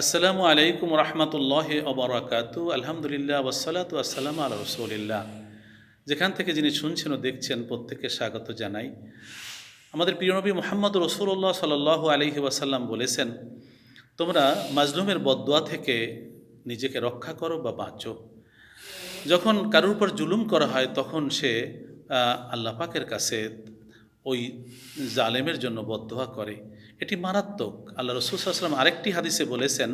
আসসালামু আলাইকুম রহমতুল্লাহ অবরাকাত আলহামদুলিল্লাহ ওসালাত আসসালাম আল রসুলিল্লাহ। যেখান থেকে যিনি শুনছেন ও দেখছেন প্রত্যেককে স্বাগত জানাই। আমাদের প্রিয়নবী মোহাম্মদ রসুল্লাহ সাল আলহি ওয়াসাল্লাম বলেছেন তোমরা মাজলুমের বদোয়া থেকে নিজেকে রক্ষা করো বা বাঁচো। যখন কারোর উপর জুলুম করা হয় তখন সে আহ, আল্লাহ পাকের কাছে ওই জালেমের জন্য বদোয়া করে। এটি মারাত্মক। আল্লাহ রসুল আসলাম আরেকটি হাদিসে বলেছেন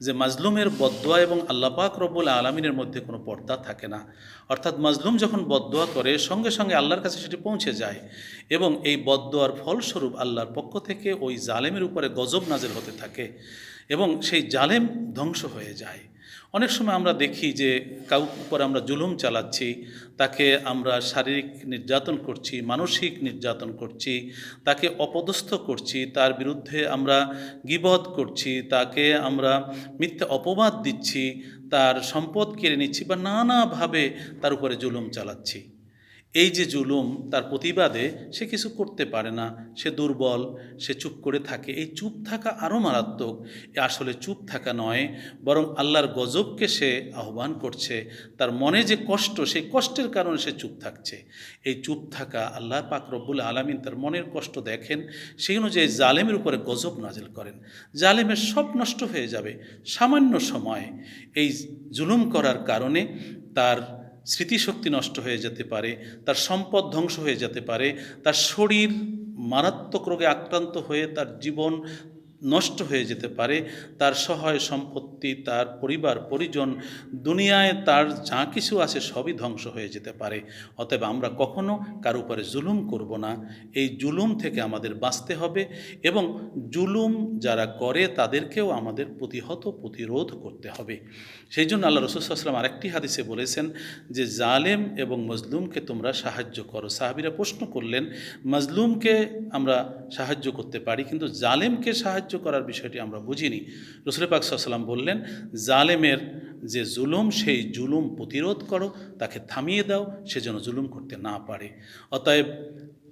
যে, মাজলুমের বদোয়া এবং আল্লাহ পাক রব্বুল আলমিনের মধ্যে কোনো পর্দা থাকে না। অর্থাৎ মাজলুম যখন বদোয়া করে, সঙ্গে সঙ্গে আল্লাহর কাছে সেটি পৌঁছে যায় এবং এই বদোয়ার ফলস্বরূপ আল্লাহর পক্ষ থেকে ওই জালেমের উপরে গজব নাজের হতে থাকে এবং সেই জালেম ধ্বংস হয়ে যায়। অনেক সময় আমরা দেখি যে কাউ উপর আমরা জুলুম চালাচ্ছি, তাকে আমরা শারীরিক নির্যাতন করছি, মানসিক নির্যাতন করছি, তাকে অপদস্থ করছি, তার বিরুদ্ধে আমরা গিবধ করছি, তাকে আমরা মিথ্যে অপবাদ দিচ্ছি, তার সম্পদ কেড়ে নিচ্ছি বা নানাভাবে তার উপরে জুলুম চালাচ্ছি। এই যে জুলুম, তার প্রতিবাদে সে কিছু করতে পারে না। সে দুর্বল, সে চুপ করে থাকে। এই চুপ থাকা আরও মারাত্মক। এ আসলে চুপ থাকা নয়, বরং আল্লাহর গজবকে সে আহ্বান করছে। তার মনে যে কষ্ট, সেই কষ্টের কারণে সে চুপ থাকছে। এই চুপ থাকা আল্লাহ পাক রব্বুল আলমিন তার মনের কষ্ট দেখেন। সেই অনুযায়ী জালেমের উপরে গজব নাজিল করেন। জালেমের সব নষ্ট হয়ে যাবে। সামান্য সময়। এই জুলুম করার কারণে তার স্মৃতিশক্তি নষ্ট হয়ে যেতে পারে, তার সম্পদ ধ্বংস হয়ে যেতে পারে, তার শরীর মারাত্মক রোগে আক্রান্ত হয়ে তার জীবন নষ্ট হয়ে যেতে পারে, তার সহায় সম্পত্তি, তার পরিবার, পরিজন, দুনিয়ায় তার যা কিছু আছে সবই ধ্বংস হয়ে যেতে পারে। অতএব আমরা কখনো কার উপরে জুলুম করব না। এই জুলুম থেকে আমাদের বাঁচতে হবে এবং জুলুম যারা করে তাদেরকেও আমাদের প্রতিহত, প্রতিরোধ করতে হবে। সেই জন্য আল্লাহ রসুলাম আরেকটি হাদিসে বলেছেন যে, জালেম এবং মজলুমকে তোমরা সাহায্য করো। সাহাবিরা প্রশ্ন করলেন, মজলুমকে আমরা সাহায্য করতে পারি, কিন্তু জালেমকে সাহায্য করার বিষয়টি আমরা বুঝিনি। রসুল পাক সাল্লাম বললেন, জালেমের যে জুলুম, সেই জুলুম প্রতিরোধ করো, তাকে থামিয়ে দাও, সে যেন জুলুম করতে না পারে। অতএব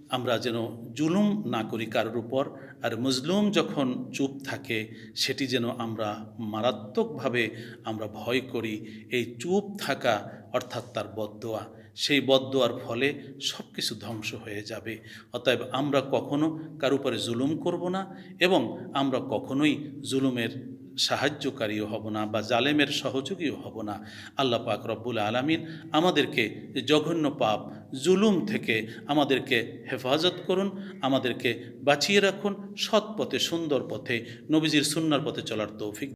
আমরা যেন জুলুম না করি কারোর উপর, আর মুজলুম যখন চুপ থাকে, সেটি যেন আমরা মারাত্মকভাবে আমরা ভয় করি। এই চুপ থাকা অর্থাৎ তার বদোয়া সেই বদোয়ার ফলে সব কিছু ধ্বংস হয়ে যাবে। অতএব আমরা কখনো কার উপরে জুলুম করব না এবং আমরা কখনোই জুলুমের সাহায্যকারীও হব না বা জালেমের সহযোগীও হব না। আল্লাহ পাক রব্বুল আলমিন আমাদেরকে জঘন্য পাপ, জুলুম থেকে আমাদেরকে হেফাজত করুন, আমাদেরকে বাঁচিয়ে রাখুন, সৎ পথে, সুন্দর পথে, নবীজির সুন্নার পথে চলার তৌফিক